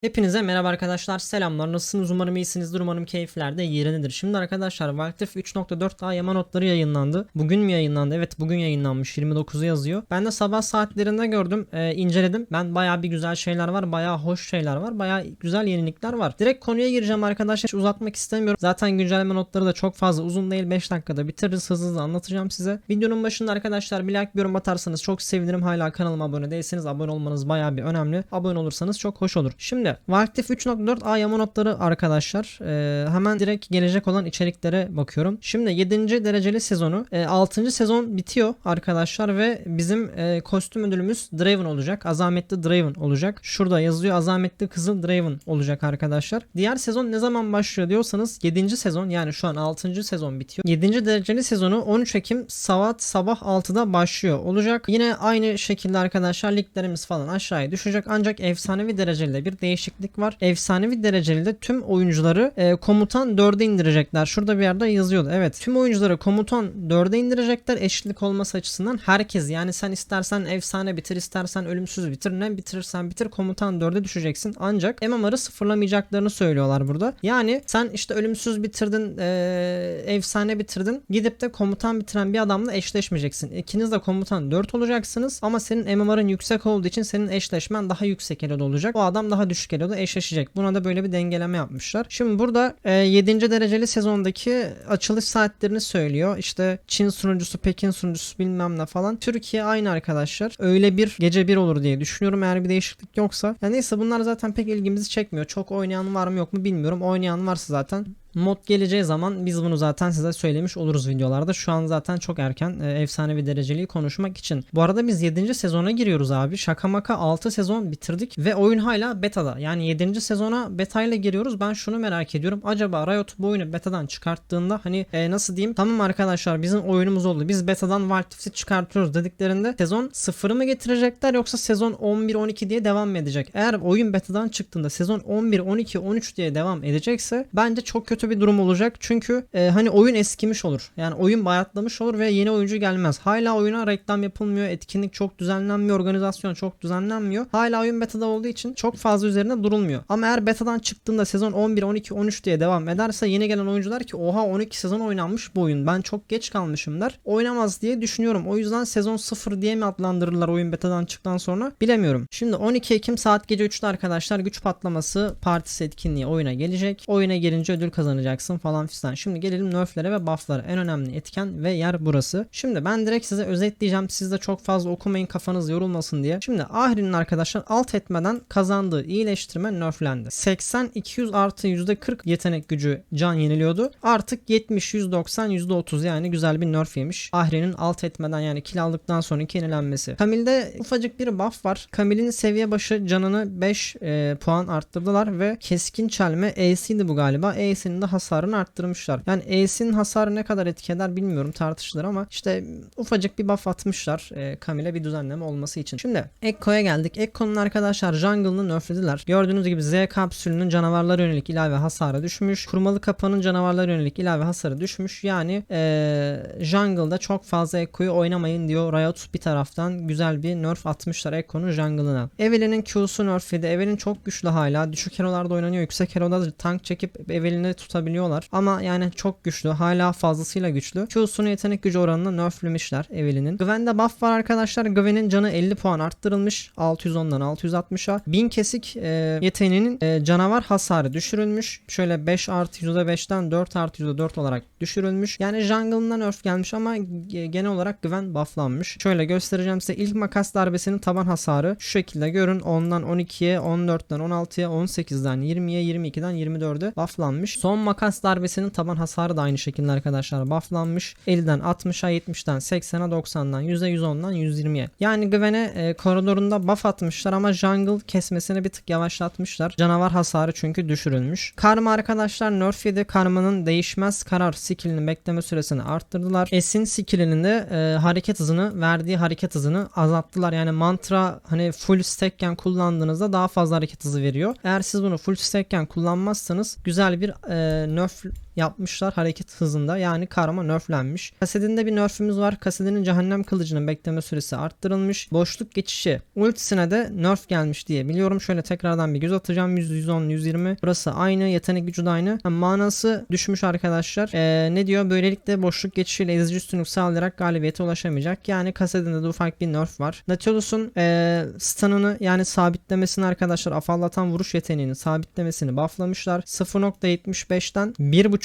Hepinize merhaba arkadaşlar selamlar nasılsınız umarım iyisinizdir umarım keyifler de yerindedir. Şimdi arkadaşlar Valtif 3.4 A yama notları yayınlandı. Bugün mü yayınlandı? Evet bugün yayınlanmış 29'u yazıyor. Ben de sabah saatlerinde gördüm e, inceledim. Ben baya bir güzel şeyler var baya hoş şeyler var baya güzel yenilikler var. Direkt konuya gireceğim arkadaşlar hiç uzatmak istemiyorum. Zaten güncelleme notları da çok fazla uzun değil 5 dakikada bitiririz hızlı hızlı anlatacağım size. Videonun başında arkadaşlar bir like bir yorum atarsanız çok sevinirim. Hala kanalıma abone değilseniz abone olmanız baya bir önemli. Abone olursanız çok hoş olur. Şimdi Valktif 3.4 A yama notları arkadaşlar. Ee, hemen direkt gelecek olan içeriklere bakıyorum. Şimdi 7. dereceli sezonu. E, 6. sezon bitiyor arkadaşlar ve bizim e, kostüm ödülümüz Draven olacak. Azametli Draven olacak. Şurada yazıyor Azametli Kızıl Draven olacak arkadaşlar. Diğer sezon ne zaman başlıyor diyorsanız 7. sezon yani şu an 6. sezon bitiyor. 7. dereceli sezonu 13 Ekim saat sabah 6'da başlıyor olacak. Yine aynı şekilde arkadaşlar liglerimiz falan aşağıya düşecek ancak efsanevi dereceli bir değişiklik var. Efsanevi dereceli de tüm oyuncuları e, komutan 4'e indirecekler. Şurada bir yerde yazıyordu. Evet tüm oyuncuları komutan 4'e indirecekler eşitlik olması açısından. Herkes yani sen istersen efsane bitir istersen ölümsüz bitir ne bitirirsen bitir komutan 4'e düşeceksin. Ancak MMR'ı sıfırlamayacaklarını söylüyorlar burada. Yani sen işte ölümsüz bitirdin e, efsane bitirdin gidip de komutan bitiren bir adamla eşleşmeyeceksin. İkiniz de komutan 4 olacaksınız ama senin MMR'ın yüksek olduğu için senin eşleşmen daha yüksek eloda olacak. O adam daha düşük eloda eşleşecek. Buna da böyle bir dengeleme yapmışlar. Şimdi burada e, 7. dereceli sezondaki açılış saatlerini söylüyor. İşte Çin sunucusu, Pekin sunucusu bilmem ne falan. Türkiye aynı arkadaşlar. Öyle bir gece bir olur diye düşünüyorum eğer bir değişiklik yoksa. Ya neyse bunlar zaten pek ilgimizi çekmiyor. Çok oynayan var mı yok mu bilmiyorum. Oynayan varsa zaten mod geleceği zaman biz bunu zaten size söylemiş oluruz videolarda. Şu an zaten çok erken e, efsanevi dereceliği konuşmak için. Bu arada biz 7. sezona giriyoruz abi. Şaka maka 6 sezon bitirdik ve oyun hala beta'da. Yani 7. sezona beta ile giriyoruz. Ben şunu merak ediyorum. Acaba Riot bu oyunu betadan çıkarttığında hani e, nasıl diyeyim? Tamam arkadaşlar bizim oyunumuz oldu. Biz betadan Valtif'i çıkartıyoruz dediklerinde sezon 0'ı mı getirecekler yoksa sezon 11 12 diye devam mı edecek? Eğer oyun betadan çıktığında sezon 11 12 13 diye devam edecekse bence çok kötü bir durum olacak. Çünkü e, hani oyun eskimiş olur. Yani oyun bayatlamış olur ve yeni oyuncu gelmez. Hala oyuna reklam yapılmıyor. Etkinlik çok düzenlenmiyor. Organizasyon çok düzenlenmiyor. Hala oyun beta'da olduğu için çok fazla üzerine durulmuyor. Ama eğer betadan çıktığında sezon 11, 12, 13 diye devam ederse yeni gelen oyuncular ki oha 12 sezon oynanmış bu oyun. Ben çok geç kalmışım der. Oynamaz diye düşünüyorum. O yüzden sezon 0 diye mi adlandırırlar oyun betadan çıktıktan sonra bilemiyorum. Şimdi 12 Ekim saat gece 3'te arkadaşlar güç patlaması partisi etkinliği oyuna gelecek. Oyuna gelince ödül kazanacaksın falan fistan. Şimdi gelelim nerflere ve bufflara. En önemli etken ve yer burası. Şimdi ben direkt size özetleyeceğim. Siz de çok fazla okumayın kafanız yorulmasın diye. Şimdi Ahri'nin arkadaşlar alt etmeden kazandığı iyileştirme nerflendi. 80 200 artı %40 yetenek gücü can yeniliyordu. Artık 70 190 %30 yani güzel bir nerf yemiş. Ahri'nin alt etmeden yani kill aldıktan sonraki yenilenmesi. Kamil'de ufacık bir buff var. Kamil'in seviye başı canını 5 e, puan arttırdılar ve keskin çelme E'siydi bu galiba. E'sinin de hasarını arttırmışlar. Yani E'sinin hasarı ne kadar etki eder bilmiyorum tartışılır ama işte ufacık bir buff atmışlar e, Camille'e bir düzenleme olması için. Şimdi Ekko'ya geldik. Ekko'nun arkadaşlar jungle'ını nerflediler. Gördüğünüz gibi Z kapsülünün canavarlara yönelik ilave hasarı düşmüş. Kurmalı kapanın canavarlara yönelik ilave hasarı düşmüş. Yani e, jungle'da çok fazla Ekko'yu oynamayın diyor Riot bir taraftan. Güzel bir nerf atmışlar Ekko'nun jungle'ına. Evelyn'in Q'su nerfledi. Evelyn çok güçlü hala. Düşük hero'larda oynanıyor. Yüksek hero'da da tank çekip Evelyn'i tutabiliyorlar. Ama yani çok güçlü. Hala fazlasıyla güçlü. Q'sunu yetenek gücü oranına nerflemişler Evelyn'in. Gwen'de buff var arkadaşlar. Gwen'in canı 50 puan arttırılmış. 610'dan 660'a. 1000 kesik e, yeteneğinin e, canavar hasarı düşürülmüş. Şöyle 5 artı %5'ten 4 artı %4 olarak düşürülmüş. Yani jungle'ından nerf gelmiş ama genel olarak Gwen bufflanmış. Şöyle göstereceğim size. ilk makas darbesinin taban hasarı şu şekilde görün. 10'dan 12'ye, 14'ten 16'ya, 18'den 20'ye, 22'den 24'e bufflanmış. Son makas darbesinin taban hasarı da aynı şekilde arkadaşlar bufflanmış. 50'den 60'a, 70'ten 80'a, 90'dan 100'e, 110'dan 120'ye. Yani Gwen'e e, koridorunda buff atmışlar ama jungle kesmesini bir tık yavaşlatmışlar. Canavar hasarı çünkü düşürülmüş. Karma arkadaşlar nerf yedi. Karma'nın değişmez karar skillinin bekleme süresini arttırdılar. Esin skillinin de e, hareket hızını verdiği hareket hızını azalttılar. Yani mantra hani full stackken kullandığınızda daha fazla hareket hızı veriyor. Eğer siz bunu full stackken kullanmazsanız güzel bir e, nerf yapmışlar hareket hızında yani karma nerflenmiş. Kasedinde bir nerfümüz var. Kasedinin cehennem kılıcının bekleme süresi arttırılmış. Boşluk geçişi ultisine de nerf gelmiş diye biliyorum. Şöyle tekrardan bir göz atacağım. 100, 110, 120. Burası aynı. Yetenek gücü de aynı. Ha, manası düşmüş arkadaşlar. Ee, ne diyor? Böylelikle boşluk geçişiyle ezici üstünlük sağlayarak galibiyete ulaşamayacak. Yani kasedinde de ufak bir nerf var. Nautilus'un ee, stun'ını yani sabitlemesini arkadaşlar afallatan vuruş yeteneğini sabitlemesini bufflamışlar. 0.75'ten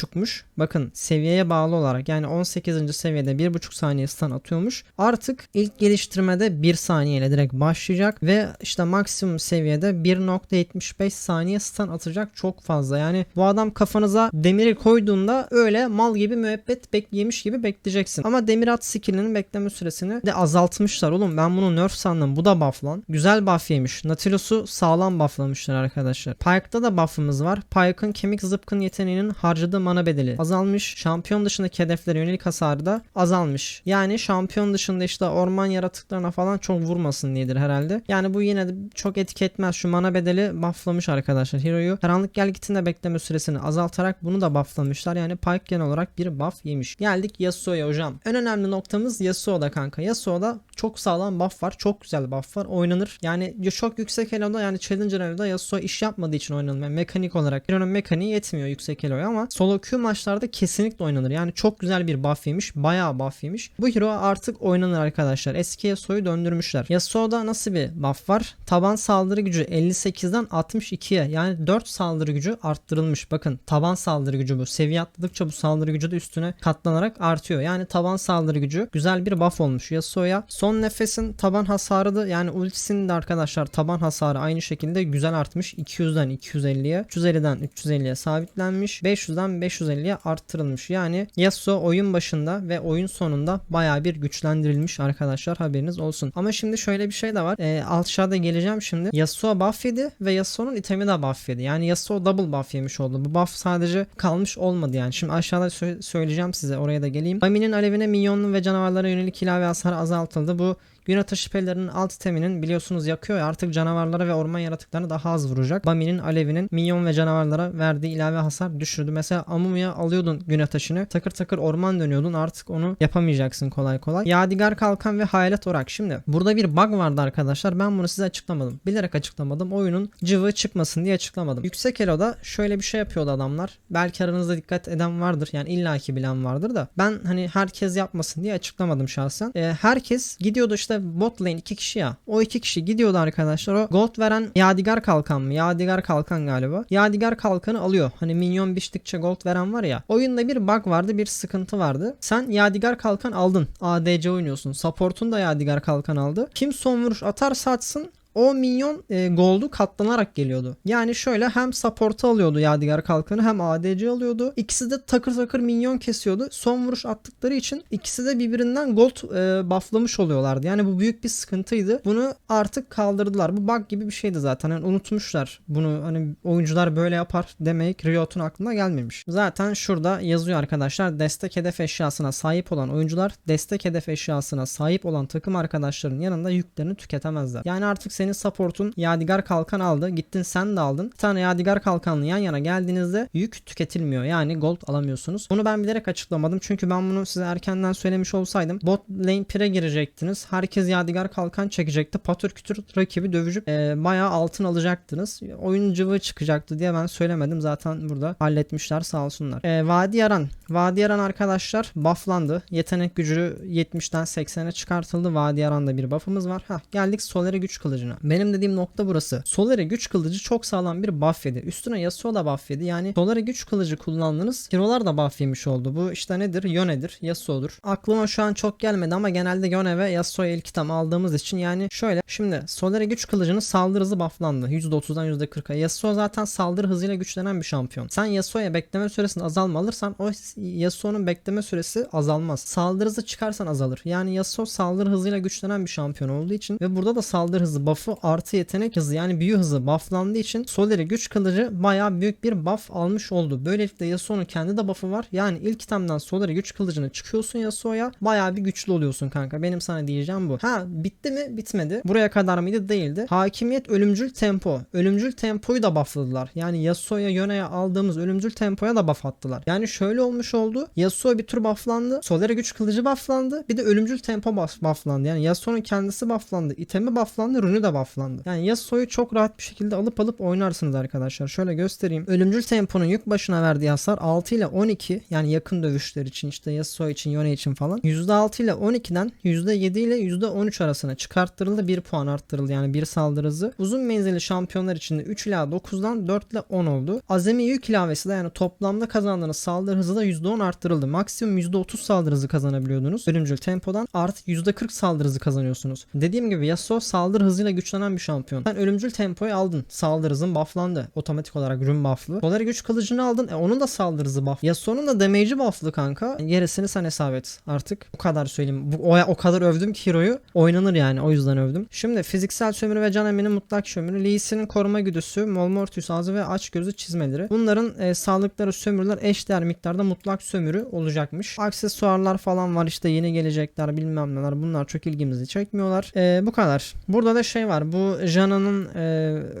1.5'muş. Bakın seviyeye bağlı olarak yani 18. seviyede 1.5 saniye stun atıyormuş. Artık ilk geliştirmede 1 saniyeyle direkt başlayacak ve işte maksimum seviyede 1.75 saniye stun atacak çok fazla. Yani bu adam kafanıza demiri koyduğunda öyle mal gibi müebbet beklemiş gibi bekleyeceksin. Ama demir at skillinin bekleme süresini de azaltmışlar oğlum. Ben bunu nerf sandım. Bu da buff lan. Güzel buff yemiş. Nautilus'u sağlam bufflamışlar arkadaşlar. Pyke'da da buff'ımız var. Pyke'ın kemik zıpkın yeteneğinin harcadığı mana bedeli azalmış. Şampiyon dışındaki hedeflere yönelik hasarı da azalmış. Yani şampiyon dışında işte orman yaratıklarına falan çok vurmasın diyedir herhalde. Yani bu yine de çok etki etmez. Şu mana bedeli bufflamış arkadaşlar. Hero'yu karanlık gelgitinde bekleme süresini azaltarak bunu da bufflamışlar. Yani Pyke genel olarak bir buff yemiş. Geldik Yasuo'ya hocam. En önemli noktamız Yasuo'da kanka. Yasuo'da çok sağlam buff var. Çok güzel buff var. Oynanır. Yani çok yüksek elo'da yani Challenger elo'da Yasuo iş yapmadığı için oynanır. Yani mekanik olarak. Hero'nun mekaniği yetmiyor yüksek elo'ya ama solo queue maçlarda kesinlikle oynanır. Yani çok güzel bir buff yemiş. Bayağı buff yemiş. Bu hero artık oynanır arkadaşlar. Eski Yasuo'yu döndürmüşler. Yasuo'da nasıl bir buff var? Taban saldırı gücü 58'den 62'ye yani 4 saldırı gücü arttırılmış. Bakın taban saldırı gücü bu. Seviye atladıkça bu saldırı gücü de üstüne katlanarak artıyor. Yani taban saldırı gücü güzel bir buff olmuş Yasuo'ya. Son nefesin taban hasarı da yani ultisinin de arkadaşlar taban hasarı aynı şekilde güzel artmış. 200'den 250'ye, 350'den 350'ye sabitlenmiş. 500'den 550'ye arttırılmış. Yani Yasuo oyun başında ve oyun sonunda baya bir güçlendirilmiş arkadaşlar haberiniz olsun. Ama şimdi şöyle bir şey de var. Ee, aşağıda geleceğim şimdi. Yasuo buff yedi ve Yasuo'nun itemi de buff yedi. Yani Yasuo double buff yemiş oldu. Bu buff sadece kalmış olmadı yani. Şimdi aşağıda sö- söyleyeceğim size oraya da geleyim. Bami'nin alevine minyonlu ve canavarlara yönelik ilave hasar azaltıldı. Bu Gün ateşi şüphelerinin alt iteminin biliyorsunuz yakıyor ya artık canavarlara ve orman yaratıklarına daha az vuracak. Bami'nin alevinin minyon ve canavarlara verdiği ilave hasar düşürdü. Mesela Amumu'ya alıyordun gün ateşini takır takır orman dönüyordun artık onu yapamayacaksın kolay kolay. Yadigar kalkan ve hayalet orak. Şimdi burada bir bug vardı arkadaşlar ben bunu size açıklamadım. Bilerek açıklamadım. Oyunun cıvı çıkmasın diye açıklamadım. Yüksek Elo'da şöyle bir şey yapıyordu adamlar. Belki aranızda dikkat eden vardır. Yani illaki bilen vardır da. Ben hani herkes yapmasın diye açıklamadım şahsen. Ee, herkes gidiyordu işte bot lane iki kişi ya. O iki kişi gidiyordu arkadaşlar. O gold veren Yadigar kalkan mı? Yadigar kalkan galiba. Yadigar kalkanı alıyor. Hani minyon biçtikçe gold veren var ya. Oyunda bir bug vardı, bir sıkıntı vardı. Sen Yadigar kalkan aldın. ADC oynuyorsun. Support'un da Yadigar kalkan aldı. Kim son vuruş atarsa atsın o minyon e, gold'u katlanarak geliyordu. Yani şöyle hem support'u alıyordu Yadigar Kalkanı hem ADC alıyordu. İkisi de takır takır minyon kesiyordu. Son vuruş attıkları için ikisi de birbirinden gold e, bufflamış oluyorlardı. Yani bu büyük bir sıkıntıydı. Bunu artık kaldırdılar. Bu bug gibi bir şeydi zaten. Yani unutmuşlar bunu hani oyuncular böyle yapar demek Riot'un aklına gelmemiş. Zaten şurada yazıyor arkadaşlar. Destek hedef eşyasına sahip olan oyuncular destek hedef eşyasına sahip olan takım arkadaşlarının yanında yüklerini tüketemezler. Yani artık senin support'un Yadigar kalkan aldı. Gittin sen de aldın. Bir tane Yadigar kalkanlı yan yana geldiğinizde yük tüketilmiyor. Yani gold alamıyorsunuz. Bunu ben bilerek açıklamadım. Çünkü ben bunu size erkenden söylemiş olsaydım bot lane pire girecektiniz. Herkes Yadigar kalkan çekecekti. Patır kütür rakibi dövücüp e, bayağı altın alacaktınız. Oyun cıvı çıkacaktı diye ben söylemedim. Zaten burada halletmişler sağ olsunlar. E, Vadi Yaran. Vadi Yaran arkadaşlar bufflandı. Yetenek gücü 70'ten 80'e çıkartıldı. Vadi Yaran'da bir buff'ımız var. Hah geldik Solare güç kılıcına. Benim dediğim nokta burası. Solare güç kılıcı çok sağlam bir buff yedi. Üstüne Yasuo da buff yedi. Yani Solare güç kılıcı kullandığınız hero'lar da buff yemiş oldu. Bu işte nedir? Yone'dir, Yasuo'dur. Aklıma şu an çok gelmedi ama genelde Yone ve Yasuo'ya ilk item aldığımız için yani şöyle. Şimdi Solare güç kılıcının saldırı hızı bufflandı. %30'dan %40'a. Yasuo zaten saldırı hızıyla güçlenen bir şampiyon. Sen Yasuo'ya bekleme süresini azalma alırsan o Yasuo'nun bekleme süresi azalmaz. Saldırı hızı çıkarsan azalır. Yani Yasuo saldırı hızıyla güçlenen bir şampiyon olduğu için ve burada da saldırı hızı buff buff'ı artı yetenek hızı yani büyü hızı bufflandığı için Soleri güç kılıcı bayağı büyük bir buff almış oldu. Böylelikle Yasuo'nun kendi de buff'ı var. Yani ilk itemden Soleri güç kılıcını çıkıyorsun Yasuo'ya bayağı bir güçlü oluyorsun kanka. Benim sana diyeceğim bu. Ha bitti mi? Bitmedi. Buraya kadar mıydı? Değildi. Hakimiyet ölümcül tempo. Ölümcül tempoyu da buffladılar. Yani Yasuo'ya Yone'ye aldığımız ölümcül tempoya da buff attılar. Yani şöyle olmuş oldu. Yasuo bir tur bufflandı. Soleri güç kılıcı bufflandı. Bir de ölümcül tempo buff- bufflandı. Yani Yasuo'nun kendisi bufflandı. itemi bufflandı. Rune de bufflandı. Yani Yasuo'yu çok rahat bir şekilde alıp alıp oynarsınız arkadaşlar. Şöyle göstereyim. Ölümcül temponun yük başına verdiği hasar 6 ile 12 yani yakın dövüşler için işte Yasuo için Yone için falan %6 ile 12'den %7 ile %13 arasına çıkarttırıldı. 1 puan arttırıldı yani bir saldırı hızı. Uzun menzilli şampiyonlar için de 3 ila 9'dan 4 ile 10 oldu. Azami yük ilavesi de yani toplamda kazandığınız saldırı hızı da %10 arttırıldı. Maksimum %30 saldırı hızı kazanabiliyordunuz. Ölümcül tempodan artı %40 saldırı hızı kazanıyorsunuz. Dediğim gibi Yasuo saldırı hızıyla güçlenen bir şampiyon. Sen ölümcül tempoyu aldın. Saldırı hızın bufflandı. Otomatik olarak rün bufflı. Solar güç kılıcını aldın. E onun da saldırı hızı buff. Yasuo'nun da damage'i bufflı kanka. Gerisini sen hesap et artık. Bu kadar söyleyeyim. Bu, o, o kadar övdüm ki Hero'yu. Oynanır yani. O yüzden övdüm. Şimdi fiziksel sömürü ve can eminin mutlak sömürü. Lee Sin'in koruma güdüsü, Molmortius ağzı ve aç gözü çizmeleri. Bunların e, sağlıkları sömürüler eşdeğer miktarda mutlak sömürü olacakmış. Aksesuarlar falan var işte yeni gelecekler bilmem neler. Bunlar çok ilgimizi çekmiyorlar. E, bu kadar. Burada da şey var. Bu Jana'nın e,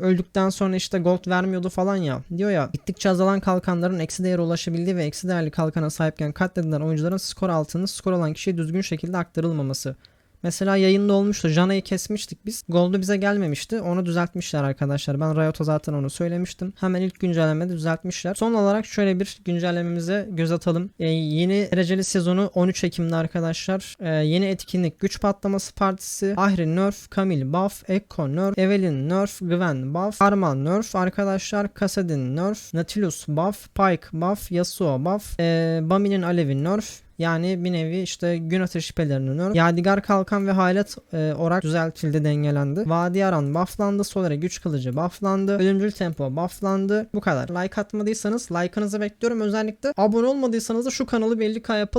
öldükten sonra işte gold vermiyordu falan ya. Diyor ya gittikçe azalan kalkanların eksi değere ulaşabildiği ve eksi değerli kalkana sahipken katledilen oyuncuların skor altını skor alan kişiye düzgün şekilde aktarılmaması. Mesela yayında olmuştu. Jana'yı kesmiştik biz. Gold'u bize gelmemişti. Onu düzeltmişler arkadaşlar. Ben Riot'a zaten onu söylemiştim. Hemen ilk güncellemede düzeltmişler. Son olarak şöyle bir güncellememize göz atalım. Ee, yeni dereceli sezonu 13 Ekim'de arkadaşlar. Ee, yeni etkinlik Güç Patlaması Partisi. Ahri Nerf, Camille Buff, Ekko Nerf, Evelyn Nerf, Gwen Buff, Karma Nerf arkadaşlar. Kassadin Nerf, Nautilus Buff, Pike Buff, Yasuo Buff, ee, Bami'nin Alevi Nerf, yani bir nevi işte gün ateşi pelerini nerf. Yadigar kalkan ve halet e, orak düzeltildi dengelendi. Vadi Aran bufflandı. Solare güç kılıcı bufflandı. Ölümcül tempo bufflandı. Bu kadar. Like atmadıysanız like'ınızı bekliyorum. Özellikle abone olmadıysanız da şu kanalı bir 50k yapalım.